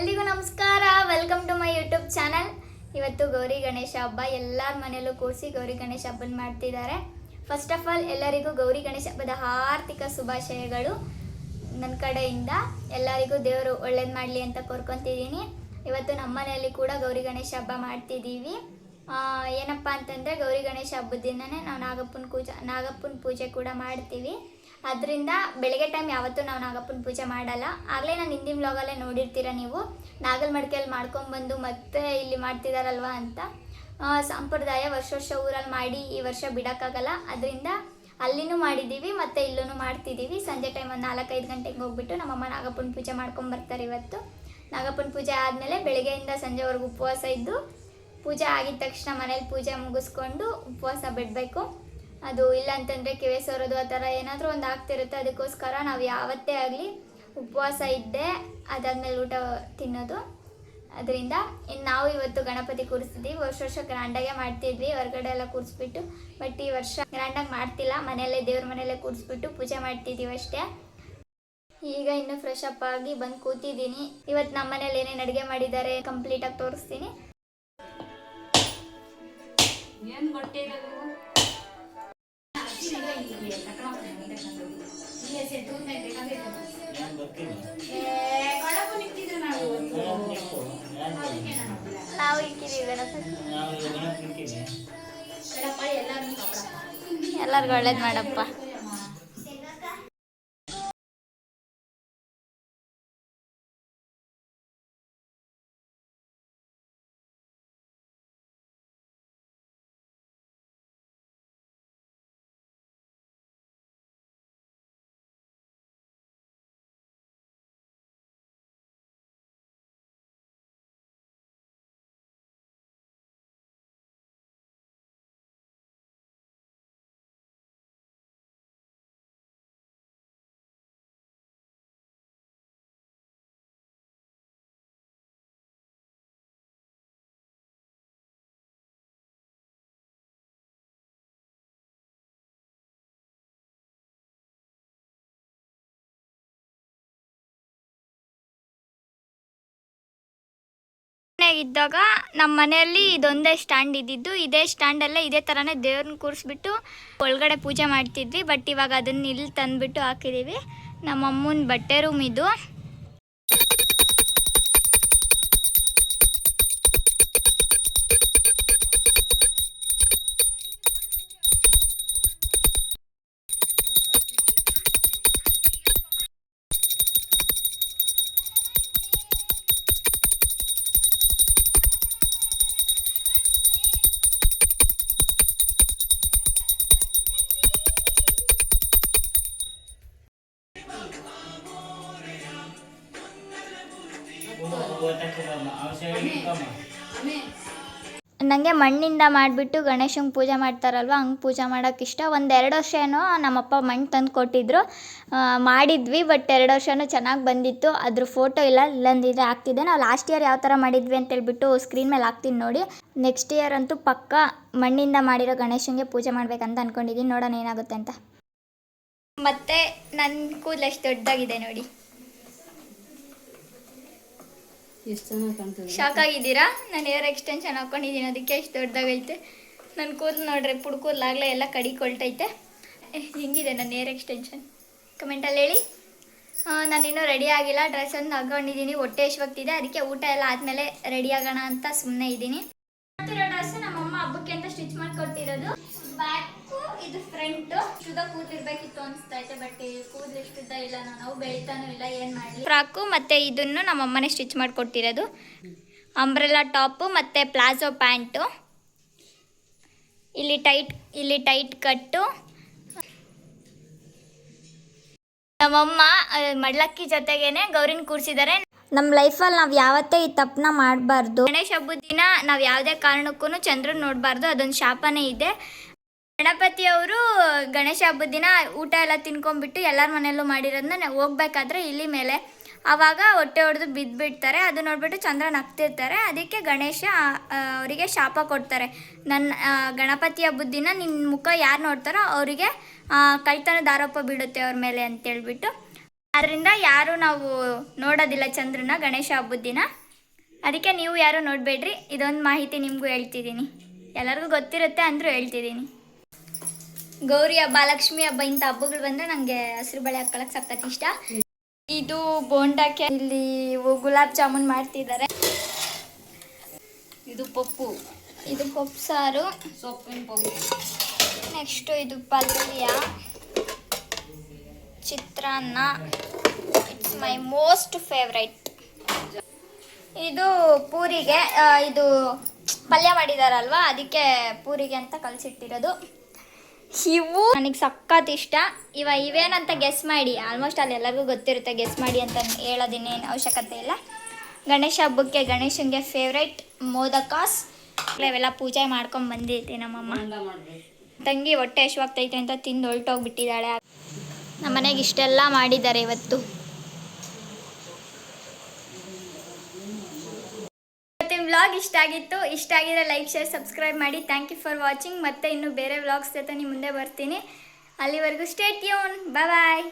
ಎಲ್ರಿಗೂ ನಮಸ್ಕಾರ. Welcome to my YouTube channel ಇವತ್ತು ಗೌರಿ ಗಣೇಶ ಹಬ್ಬ. ಎಲ್ಲರ ಮನೆಯಲ್ಲೂ ಕೂರಿಸಿ ಗೌರಿ ಗಣೇಶ ಹಬ್ಬನ ಮಾಡ್ತಿದ್ದಾರೆ. ಫಸ್ಟ್ ಆಫ್ ಆಲ್ ಎಲ್ಲರಿಗೂ ಗೌರಿ ಗಣೇಶ ಹಬ್ಬದ ಆರ್ಥಿಕ ಶುಭಾಶಯಗಳು. ನನ್ನ ಕಡೆಯಿಂದ ಎಲ್ಲರಿಗೂ ದೇವರು ಒಳ್ಳೇದು ಮಾಡಲಿ ಅಂತ ಕೋರ್ಕೊತಿದ್ದೀನಿ. ಇವತ್ತು ನಮ್ಮ ಮನೆಯಲ್ಲಿ ಕೂಡ ಗೌರಿ ಗಣೇಶ ಹಬ್ಬ ಮಾಡ್ತಿದ್ದೀವಿ. ಏನಪ್ಪ ಅಂತಂದರೆ ಗೌರಿ ಗಣೇಶ ಹಬ್ಬದ ದಿನನೇ ನಾವು ನಾಗಪ್ಪನ ಪೂಜೆ ನಾಗಪ್ಪನ ಪೂಜೆ ಕೂಡ ಮಾಡ್ತೀವಿ. ಅದರಿಂದ ಬೆಳಗ್ಗೆ ಟೈಮ್ ಯಾವತ್ತೂ ನಾವು ನಾಗಪ್ಪನ ಪೂಜೆ ಮಾಡಲ್ಲ. ಆಗಲೇ ನಾನು ಹಿಂದಿನ ವ್ಲಾಗಲ್ಲೇ ನೋಡಿರ್ತೀರ ನೀವು? ನಾಗಲ್ ಮಡಿಕೆಯಲ್ಲಿ ಮಾಡ್ಕೊಂಬಂದು ಮತ್ತೆ ಇಲ್ಲಿ ಮಾಡ್ತಿದಾರಲ್ವಾ ಅಂತ. ಸಂಪ್ರದಾಯ ವರ್ಷ ವರ್ಷ ಊರಲ್ಲಿ ಮಾಡಿ ಈ ವರ್ಷ ಬಿಡೋಕ್ಕಾಗಲ್ಲ. ಅದರಿಂದ ಅಲ್ಲಿನೂ ಮಾಡಿದ್ದೀವಿ, ಮತ್ತು ಇಲ್ಲೂ ಮಾಡ್ತಿದ್ದೀವಿ. ಸಂಜೆ ಟೈಮ್ ಒಂದು ನಾಲ್ಕೈದು ಗಂಟೆಗೆ ಹೋಗ್ಬಿಟ್ಟು ನಮ್ಮಮ್ಮ ನಾಗಪ್ಪನ ಪೂಜೆ ಮಾಡ್ಕೊಂಬರ್ತಾರೆ ಇವತ್ತು. ನಾಗಪ್ಪನ ಪೂಜೆ ಆದಮೇಲೆ ಬೆಳಗ್ಗೆಯಿಂದ ಸಂಜೆವರೆಗೂ ಉಪವಾಸ ಇದ್ದು ಪೂಜೆ ಆಗಿದ ತಕ್ಷಣ ಮನೇಲಿ ಪೂಜೆ ಮುಗಿಸ್ಕೊಂಡು ಉಪವಾಸ ಬಿಡಬೇಕು. ಅದು ಇಲ್ಲ ಅಂತಂದರೆ ಕಿವೆ ಸೋರೋದು ಆ ಥರ ಏನಾದರೂ ಒಂದು ಆಗ್ತಿರುತ್ತೆ. ಅದಕ್ಕೋಸ್ಕರ ನಾವು ಯಾವತ್ತೇ ಆಗಲಿ ಉಪವಾಸ ಇದ್ದೆ ಅದಾದಮೇಲೆ ಊಟ ತಿನ್ನೋದು. ಅದರಿಂದ ಇನ್ನು ನಾವು ಇವತ್ತು ಗಣಪತಿ ಕೂರಿಸ್ತಿದ್ದೀವಿ ವರ್ಷ ವರ್ಷ ಗ್ರ್ಯಾಂಡಾಗೆ ಮಾಡ್ತಿದ್ವಿ. ಹೊರಗಡೆ ಎಲ್ಲ ಕೂರಿಸ್ಬಿಟ್ಟು. ಬಟ್ ಈ ವರ್ಷ ಗ್ರ್ಯಾಂಡಾಗಿ ಮಾಡ್ತಿಲ್ಲ. ಮನೆಯಲ್ಲೇ ದೇವ್ರ ಮನೆಯಲ್ಲೇ ಕೂರಿಸ್ಬಿಟ್ಟು ಪೂಜೆ ಮಾಡ್ತಿದ್ದೀವಿ ಅಷ್ಟೇ. ಈಗ ಇನ್ನೂ ಫ್ರೆಶ್ ಅಪ್ ಆಗಿ ಬಂದು ಕೂತಿದ್ದೀನಿ. ಇವತ್ತು ನಮ್ಮ ಮನೇಲಿ ಏನೇನು ಅಡುಗೆ ಮಾಡಿದ್ದಾರೆ ಕಂಪ್ಲೀಟಾಗಿ ತೋರಿಸ್ತೀನಿ. ಏನ್ ಕೊಟ್ಟಿರೋದು ನಾವು? ಇಕ್ಕಿದೀವಿ ಎಲ್ಲರಿಗೂ ಒಳ್ಳೇದು ಮಾಡಪ್ಪ. ಇದ್ದಾಗ ನಮ್ಮ ಮನೆಯಲ್ಲಿ ಇದೊಂದೇ ಸ್ಟ್ಯಾಂಡ್ ಇದ್ದಿದ್ದು. ಇದೇ ಸ್ಟ್ಯಾಂಡಲ್ಲೇ ಇದೇ ಥರನೇ ದೇವ್ರನ್ನ ಕೂರಿಸ್ಬಿಟ್ಟು ಒಳಗಡೆ ಪೂಜೆ ಮಾಡ್ತಿದ್ವಿ. ಬಟ್ ಇವಾಗ ಅದನ್ನ ಇಲ್ಲಿ ತಂದುಬಿಟ್ಟು ಹಾಕಿದ್ದೀವಿ ನಮ್ಮ ಅಮ್ಮನ ಬಟ್ಟೆ ರೂಮ್ ಇದು. ನನಗೆ ಮಣ್ಣಿಂದ ಮಾಡಿಬಿಟ್ಟು ಗಣೇಶನ ಪೂಜೆ ಮಾಡ್ತಾರಲ್ವ ಹಂಗೆ ಪೂಜೆ ಮಾಡೋಕೆ ಇಷ್ಟ. ಒಂದು ಎರಡು ವರ್ಷ ಏನೋ ನಮ್ಮಪ್ಪ ಮಣ್ಣು ತಂದು ಕೊಟ್ಟಿದ್ರು. ಮಾಡಿದ್ವಿ ಬಟ್ ಎರಡು ವರ್ಷನೂ ಚೆನ್ನಾಗಿ ಬಂದಿತ್ತು. ಅದ್ರ ಫೋಟೋ ಇಲ್ಲ ಇಲ್ಲಂದಿದೆ ಆಗ್ತಿದೆ ನಾವು ಲಾಸ್ಟ್ ಇಯರ್ ಯಾವ ಥರ ಮಾಡಿದ್ವಿ ಅಂತ ಹೇಳ್ಬಿಟ್ಟು ಸ್ಕ್ರೀನ್ ಮೇಲೆ ಹಾಕ್ತೀನಿ ನೋಡಿ. ನೆಕ್ಸ್ಟ್ ಇಯರ್ ಅಂತೂ ಪಕ್ಕ ಮಣ್ಣಿಂದ ಮಾಡಿರೋ ಗಣೇಶನಿಗೆ ಪೂಜೆ ಮಾಡಬೇಕಂತ ಅಂದ್ಕೊಂಡಿದ್ದೀನಿ ನೋಡೋಣ ಏನಾಗುತ್ತೆ ಅಂತ. ಮತ್ತೆ ನನ್ನ ಕೂದಲು ಎಷ್ಟು ದೊಡ್ಡದಾಗಿದೆ ನೋಡಿ. ಎಷ್ಟು ಚೆನ್ನಾಗಿ ಕಾಣ್ತದೆ ಶಾಕ್ ಆಗಿದ್ದೀರಾ? ನಾನು ಏರ್ ಎಕ್ಸ್ಟೆನ್ಷನ್ ಹಾಕೊಂಡಿದ್ದೀನಿ ಅದಕ್ಕೆ ಎಷ್ಟು ದೊಡ್ಡದಾಗೈತೆ. ನನ್ನ ಕೂದಲು ನೋಡ್ರಿ ಪುಡ್ ಕೂದಲಾಗಲೇ ಎಲ್ಲ ಕಡಿಕೊಳ್ತೈತೆ. ಏ, ಹೆಂಗಿದೆ ನನ್ನ ಏರ್ ಎಕ್ಸ್ಟೆನ್ಷನ್ ಕಮೆಂಟಲ್ಲಿ ಹೇಳಿ. ನಾನಿನ್ನೂ ರೆಡಿ ಆಗಿಲ್ಲ ಡ್ರೆಸ್ ಒಂದು ಹಾಕೊಂಡಿದ್ದೀನಿ ಹೊಟ್ಟೆ ಎಷ್ಟೊತ್ತಿದೆ ಅದಕ್ಕೆ ಊಟ ಎಲ್ಲ ಆದಮೇಲೆ ರೆಡಿ ಆಗೋಣ ಅಂತ ಸುಮ್ಮನೆ ಇದ್ದೀನಿ. ಡ್ರೆಸ್ ನಮ್ಮಮ್ಮ ಹಬ್ಬಕ್ಕೆ ಅಂತ ಸ್ಟಿಚ್ ಮಾಡಿಕೊಡ್ತಿರೋದು. ಬ್ಯಾಕು ಇದು ಫ್ರಂಟ್ ಶುದ್ಧ ಕೂತಿರ್ಬೇಕಿತ್ತು ಅನಿಸ್ತೈತೆ ಬಟ್ ಕೂದಲು ಎಷ್ಟು ಇಲ್ಲ ನಾವು ಬೆಳಿತಾನೂ ಇಲ್ಲ ಏನು ಮಾಡಲಿ? ಫ್ರಾಕು ಮತ್ತು ಇದನ್ನು ನಮ್ಮ ಅಮ್ಮನೇ ಸ್ಟಿಚ್ ಮಾಡ್ಕೊಟ್ಟಿರೋದು. ಅಂಬ್ರೆಲಾ ಟಾಪು ಮತ್ತು ಪ್ಲಾಜೋ ಪ್ಯಾಂಟು. ಇಲ್ಲಿ ಟೈಟ್ ಇಲ್ಲಿ ಟೈಟ್ ಕಟ್ಟು ನಮ್ಮಮ್ಮ ಮಡ್ಲಕ್ಕಿ ಜೊತೆಗೇನೆ ಗೌರಿನ ಕೂರಿಸಿದ್ದಾರೆ ನಮ್ಮ ಲೈಫಲ್ಲಿ ನಾವು ಯಾವತ್ತೇ ಈ ತಪ್ಪನ್ನ ಮಾಡಬಾರ್ದು. ಗಣೇಶ ಹಬ್ಬದ ದಿನ ನಾವು ಯಾವುದೇ ಕಾರಣಕ್ಕೂ ಚಂದ್ರನ ನೋಡಬಾರ್ದು ಅದೊಂದು ಶಾಪನೇ ಇದೆ. ಗಣಪತಿಯವರು ಗಣೇಶ ಹಬ್ಬದ ದಿನ ಊಟ ಎಲ್ಲ ತಿನ್ಕೊಂಡ್ಬಿಟ್ಟು ಎಲ್ಲರ ಮನೆಯಲ್ಲೂ ಮಾಡಿರೋದನ್ನ ಹೋಗ್ಬೇಕಾದ್ರೆ ಇಲ್ಲಿ ಮೇಲೆ. ಆವಾಗ ಹೊಟ್ಟೆ ಹೊಡೆದು ಬಿದ್ದುಬಿಡ್ತಾರೆ ಅದು ನೋಡಿಬಿಟ್ಟು ಚಂದ್ರ ನಗ್ತಿರ್ತಾರೆ ಅದಕ್ಕೆ ಗಣೇಶ ಅವರಿಗೆ ಶಾಪ ಕೊಡ್ತಾರೆ. ನನ್ನ ಗಣಪತಿ ಹಬ್ಬದ ದಿನ ನಿನ್ನ ಮುಖ ಯಾರು ನೋಡ್ತಾರೋ ಅವರಿಗೆ ಕಳ್ತನದ ಆರೋಪ ಬೀಳುತ್ತೆ ಅವ್ರ ಮೇಲೆ ಅಂತೇಳ್ಬಿಟ್ಟು ಅದರಿಂದ ಯಾರು ನಾವು ನೋಡೋದಿಲ್ಲ ಚಂದ್ರನ ಗಣೇಶ ಹಬ್ಬದ ದಿನ. ಅದಕ್ಕೆ ನೀವು ಯಾರು ನೋಡಬೇಡ್ರಿ. ಇದೊಂದು ಮಾಹಿತಿ ನಿಮಗೂ ಹೇಳ್ತಿದ್ದೀನಿ. ಎಲ್ಲರಿಗೂ ಗೊತ್ತಿರುತ್ತೆ ಅಂದರೂ ಹೇಳ್ತಿದ್ದೀನಿ. ಗೌರಿ ಹಬ್ಬ ಲಕ್ಷ್ಮಿ ಹಬ್ಬ ಇಂಥ ಹಬ್ಬಗಳು ಬಂದರೆ ನನಗೆ ಹಸಿರು ಬಳೆ ಹಾಕೊಳಕ್ಕೆ ಸಖತ್ ಇಷ್ಟ. ಇದು ಬೋಂಡಕ್ಕೆ ಇಲ್ಲಿ ಗುಲಾಬ್ ಜಾಮೂನ್ ಮಾಡ್ತಿದ್ದಾರೆ. ಇದು ಪಪ್ಪು. ಇದು ಪಪ್ಪು ಸಾರು. ಸೊಪ್ಪಿನ ಪಪ್ಪು. ನೆಕ್ಸ್ಟು ಇದು ಪಲ್ಯ. ಚಿತ್ರಾನ್ನ. ಇಟ್ಸ್ ಮೈ ಮೋಸ್ಟ್ ಫೇವ್ರೈಟ್ ಇದು ಪೂರಿಗೆ ಇದು ಪಲ್ಯ ಮಾಡಿದಾರಲ್ವಾ ಅದಕ್ಕೆ ಪೂರಿಗೆ ಅಂತ ಕಲಸಿಟ್ಟಿರೋದು. ಇವು ನನಗೆ ಸಖತ್ ಇಷ್ಟ. ಇವ ಇವೇನಂತ ಗೆಸ್ ಮಾಡಿ. ಆಲ್ಮೋಸ್ಟ್ ಅಲ್ಲಿ ಎಲ್ಲರಿಗೂ ಗೊತ್ತಿರುತ್ತೆ ಗೆಸ್ ಮಾಡಿ ಅಂತ ಹೇಳೋದಿನ್ನೇನು ಅವಶ್ಯಕತೆ ಇಲ್ಲ. ಗಣೇಶ ಹಬ್ಬಕ್ಕೆ ಗಣೇಶನಿಗೆ ಫೇವ್ರೇಟ್ ಮೋದಕಾಸ್. ಇವೆಲ್ಲ ಪೂಜೆ ಮಾಡ್ಕೊಂಡು ಬಂದಿದ್ದೆ ನಮ್ಮಮ್ಮ. ತಂಗಿ ಹೊಟ್ಟೆ ಹಶುವಾಗ್ತೈತೆ ಅಂತ ತಿಂದು ಹೊರಟೋಗ್ಬಿಟ್ಟಿದ್ದಾಳೆ. ನಮ್ಮ ಮನೆಗೆ ಇಷ್ಟೆಲ್ಲ ಮಾಡಿದ್ದಾರೆ ಇವತ್ತು. ವ್ಲಾಗ್ ಇಷ್ಟ ಆಗಿತ್ತು, ಇಷ್ಟ ಆಗಿದ್ರೆ ಲೈಕ್ ಶೇರ್ ಸಬ್ಸ್ಕ್ರೈಬ್ ಮಾಡಿ. ಥ್ಯಾಂಕ್ ಯು ಫಾರ್ ವಾಚಿಂಗ್ ಮತ್ತೆ ಇನ್ನು ಬೇರೆ ವ್ಲಾಗ್ಸ್ ಜೊತೆ ನಿಮ್ಮ ಮುಂದೆ ಬರ್ತೀನಿ. ಅಲ್ಲಿವರೆಗೂ ಸ್ಟೇಟ್ ಯೂನ್ ಬಾಯ್